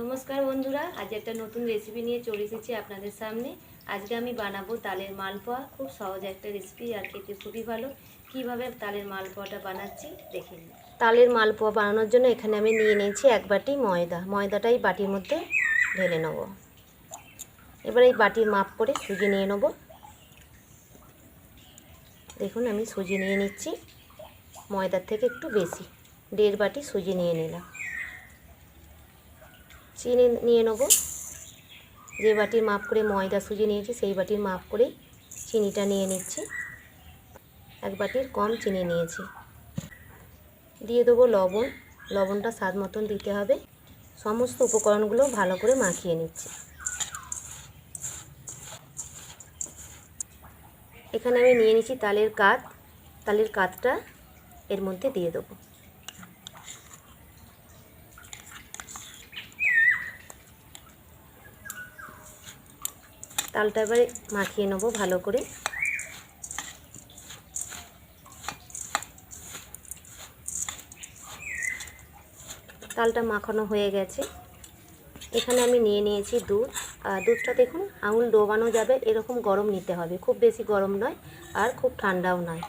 নমস্কার বন্ধুরা, আজ একটা নতুন রেসিপি নিয়ে চলে এসেছি আপনাদের সামনে। আজকে আমি বানাবো তালের মালপোয়া। খুব সহজ একটা রেসিপি আর খেতে খুবই ভালো। কীভাবে তালের মালপোয়াটা বানাচ্ছি দেখে নিন তালের মালপোয়া বানানোর জন্য এখানে আমি নিয়ে নিয়েছি এক বাটি ময়দা। ময়দাটাই বাটির মধ্যে ঢেলে নেব। এবার এই বাটির মাপ করে সুজি নিয়ে নেব। দেখুন, আমি সুজি নিয়ে নিচ্ছি। ময়দার থেকে একটু বেশি। দেড় বাটি সুজি নিয়ে নিলাম। চিনি নিয়ে নেব। যে বাটির মাপ করে ময়দা সুজি নিয়েছি, সেই বাটির মাপ করে চিনিটা নিয়ে নিচ্ছি। এক বাটির কম চিনি নিয়েছি। দিয়ে দেবো লবণ। লবণটা স্বাদ মতন দিতে হবে। সমস্ত উপকরণগুলো ভালো করে মাখিয়ে নিচ্ছি। এখানে আমি নিয়ে নিচ্ছি তালের কাত। তালের কাতটা এর মধ্যে দিয়ে দেবো। তালটা এবারে মাখিয়ে নেব ভালো করে। তালটা মাখানো হয়ে গেছে। এখানে আমি নিয়ে নিয়েছি দুধ। আর দুধটা দেখুন, আঙুল ডোবানো যাবে, এরকম গরম নিতে হবে। খুব বেশি গরম নয়, আর খুব ঠান্ডাও নয়।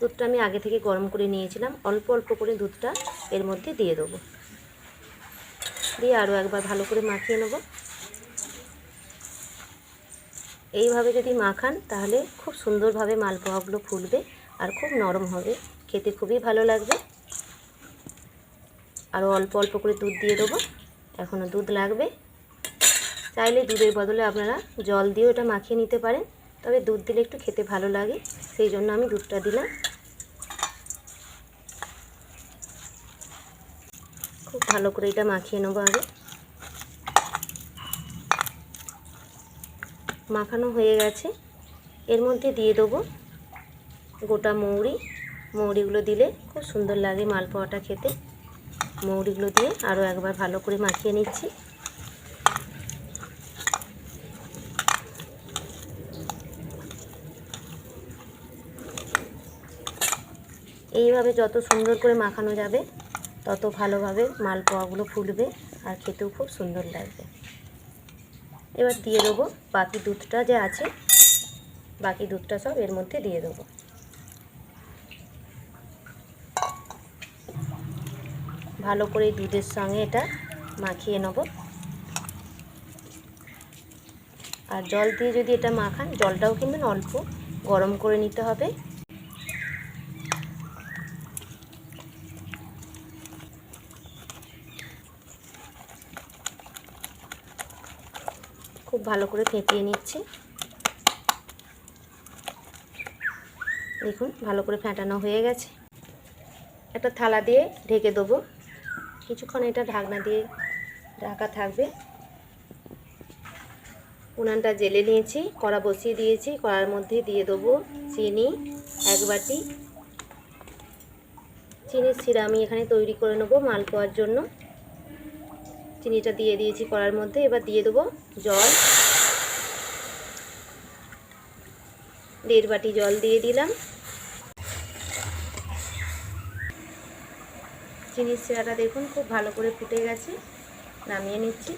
দুধটা আমি আগে থেকে গরম করে নিয়েছিলাম। অল্প অল্প করে দুধটা এর মধ্যে দিয়ে দেবো। দিয়ে আরও একবার ভালো করে মাখিয়ে নেব। এইভাবে যদি মাখান, তাহলে খুব সুন্দরভাবে মালপোয়াগুলো ফুলবে আর খুব নরম হবে। খেতে খুবই ভালো লাগবে। আরও অল্প অল্প করে দুধ দিয়ে দেবো। এখনও দুধ লাগবে। চাইলে দুধের বদলে আপনারা জল দিয়েও এটা মাখিয়ে নিতে পারেন। তবে দুধ দিলে একটু খেতে ভালো লাগে, সেই জন্য আমি দুধটা দিলাম। খুব ভালো করে এটা মাখিয়ে নেব আগে। মাখানো হয়ে গেছে। এর মধ্যে দিয়ে দেবো গোটা মৌরি। মৌরিগুলো দিলে খুব সুন্দর লাগে মালপোয়াটা খেতে। মৌরিগুলো দিয়ে আরও একবার ভালো করে মাখিয়ে নিচ্ছি। এইভাবে যত সুন্দর করে মাখানো যাবে, তত ভালোভাবে মালপোয়াগুলো ফুলবে আর খেতেও খুব সুন্দর লাগবে। এবার দিয়ে দেবো বাকি দুধটা যে আছে, বাকি দুধটা সব এর মধ্যে দিয়ে দেবো। ভালো করে দুধের সঙ্গে এটা মাখিয়ে নেব। আর জল দিয়ে যদি এটা মাখান, জলটাও কিন্তু অল্প গরম করে নিতে হবে। খুব ভালো করে ফেটিয়ে নিচ্ছি। দেখুন, ভালো করে ফেটানো হয়ে গেছে। একটা থালা দিয়ে ঢেকে দেবো। কিছুক্ষণ এটা ঢাকনা দিয়ে ঢাকা থাকবে। উনানটা জেলে নিয়েছি, কড়া বসিয়ে দিয়েছি, কড়ার মধ্যে দিয়ে দেবো চিনি, এক বাটি। চিনির সিরা আমি এখানে তৈরি করে নেব মালপোয়ার জন্য। চিনিটা দিয়ে দিয়েছি কড়ার মধ্যে, এবার দিয়ে দেবো জল। দেড় বাটি জল দিয়ে দিলাম। চিনির শিরাটা দেখুন, খুব ভালো করে ফুটে গেছে। নামিয়ে নিচ্ছি।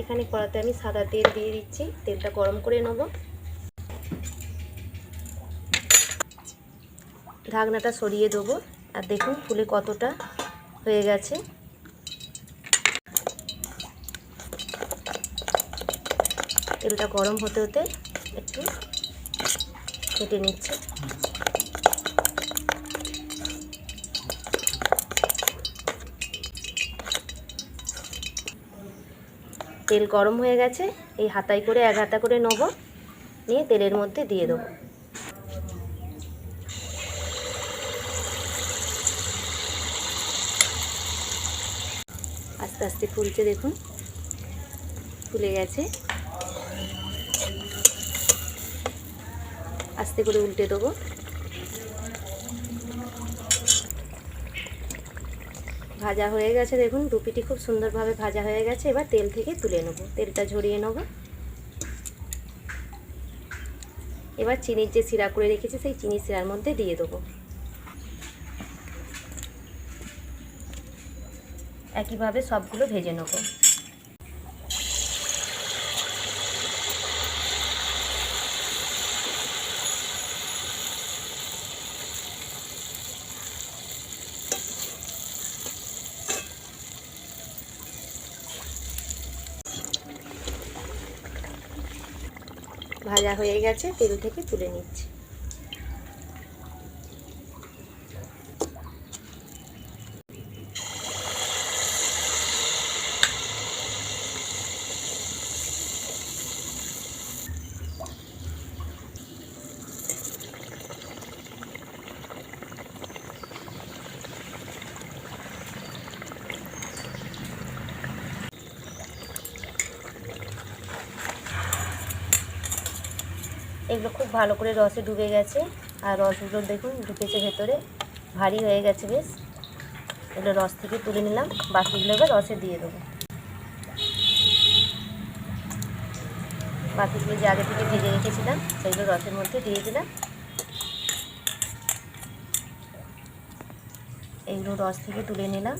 এখানে কড়াতে আমি সাদা তেল দিয়ে দিচ্ছি। তেলটা গরম করে নেব। ঢাকনাটা সরিয়ে দেবো। আর দেখুন, ফুলে কতটা হয়ে গেছে। তেলটা গরম হতে হতে একটু কেটে নিচ্ছি। তেল গরম হয়ে গেছে, এই হাতাই করে এক হাতা করে নেব, নিয়ে তেলের মধ্যে দিয়ে দেবো। আস্তে আস্তে ফুলছে দেখুন, ফুলে গেছে। আস্তে করে উল্টে দেবো। ভাজা হয়ে গেছে, দেখুন, রুপিটি খুব সুন্দরভাবে ভাজা হয়ে গেছে। এবার তেল থেকে তুলে নেব। তেলটা ঝরিয়ে নেব। এবার চিনির যে সিরা করে রেখেছি, সেই চিনি সিরার মধ্যে দিয়ে দেবো। একইভাবে সবগুলো ভেজে নেব। ভাজা হয়ে গেছে তেল থেকে তুলে নিচ্ছি। এগুলো খুব ভালো করে রসে ডুবে গেছে। আর রসগুলো দেখুন ঢুকেছে ভেতরে। ভারী হয়ে গেছে বেশ। এগুলো রস থেকে তুলে নিলাম। বাকিগুলো এবার রসে দিয়ে দেবো। বাকিগুলো যে আগে থেকে ভেজে রেখেছিলাম, সেগুলো রসের মধ্যে দিয়ে দিলাম। এগুলো রস থেকে তুলে নিলাম।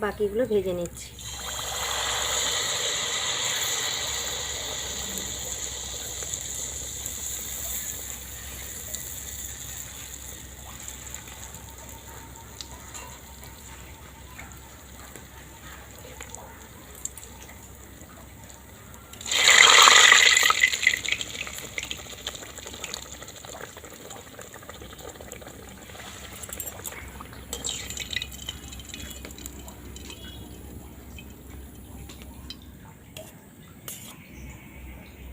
বাকিগুলো ভেজে নিচ্ছি।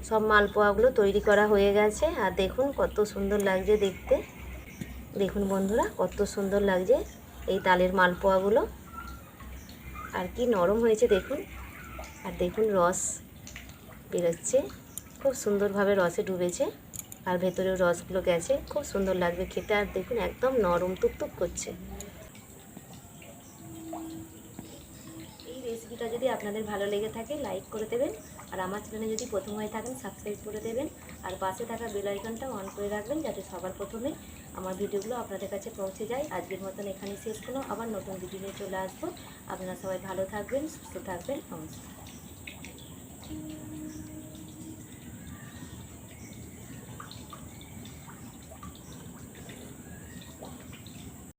সব মালপোয়াগুলো তৈরি করা হয়ে গেছে। আর দেখুন কত সুন্দর লাগছে দেখতে। দেখুন বন্ধুরা, কত সুন্দর লাগছে এই তালের মালপোয়াগুলো। আর কি নরম হয়েছে দেখুন। আর দেখুন রস বেরোচ্ছে। খুব সুন্দরভাবে রসে ডুবেছে। আর ভেতরেও রসগুলো গেছে। খুব সুন্দর লাগবে খেতে। আর দেখুন একদম নরম, টুকটুক করছে। এই রেসিপিটা যদি আপনাদের ভালো লেগে থাকে লাইক করে দেবেন। আর আমার চ্যানেলে যদি প্রথম হয়ে থাকেন সাবস্ক্রাইব করে দেবেন আর পাশে থাকা বেল আইকনটা অন করে রাখবেন যাতে সবার প্রথমে আমার ভিডিওগুলো আপনাদের কাছে পৌঁছে যায়। আজকের মতন এখানে শেষ হলো আবার নতুন ভিডিও নিয়ে চলে আসব। আপনারা সবাই ভালো থাকবেন, সুস্থ থাকবেন। নমস্কার।